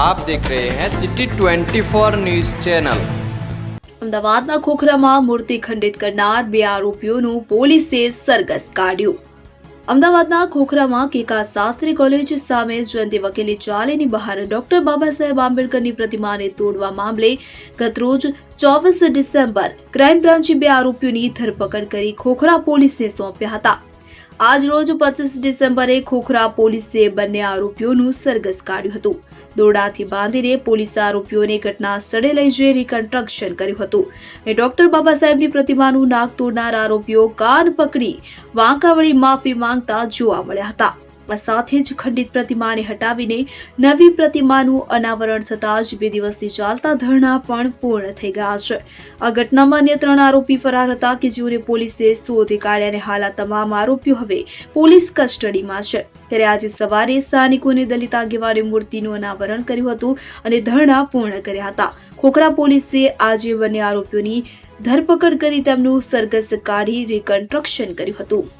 આપ દેખ રહે હૈ સિટી 24 ન્યૂઝ ચેનલ અમદાવાદના ખોખરામાં મૂર્તિ ખંડિત કરનાર બે આરોપીઓનું પોલીસે સરઘસ કાઢ્યું. અમદાવાદના ખોખરામાં કેકા શાસ્ત્રી કોલેજ સામે જયંતિ વકીલી ચાલીની બહાર ડોક્ટર બાબા સાહેબ આંબેડકરની પ્રતિમાને તોડવા મામલે ગતરોજ ચોવીસ ડિસેમ્બર ક્રાઇમ બ્રાન્ચે બે આરોપીઓની ધરપકડ કરી ખોખરા પોલીસને સોંપ્યા હતા. આજ રોજ પચીસ ડિસેમ્બરે ખોખરા પોલીસે બંને આરોપીઓનું સરઘસ કાઢ્યું હતું. દોરડાથી બાંધીને પોલીસ આરોપીઓને ઘટના સ્થળે લઈ જઈ રિકન્સ્ટ્રક્શન કર્યું હતું. અને ડોક્ટર બાબા સાહેબની પ્રતિમાનું નાક તોડનાર આરોપીઓ કાન પકડી વાંકાવળી માફી માંગતા જોવા મળ્યા હતા. સાથે જ ખંડિત પ્રતિમાને હટાવીને નવી પ્રતિમાનું અનાવરણ થતાં જ બે દિવસથી ચાલતા ધરણા પણ પૂર્ણ થઈ ગયા છે. આ ઘટનામાં અન્ય ત્રણ આરોપી ફરાર હતા કે જેઓને પોલીસે શોધી કાઢ્યા અને હાલ આ તમામ આરોપીઓ હવે પોલીસ કસ્ટડીમાં છે. ત્યારે આજે સવારે સ્થાનિકોને દલિત આગેવાને મૂર્તિનું અનાવરણ કર્યું હતું અને ધરણા પૂર્ણ કર્યા હતા. ખોખરા પોલીસે આજે બંને આરોપીઓની ધરપકડ કરી તેમનું સરઘસ કાઢી રિકન્સ્ટ્રક્શન કર્યું હતું.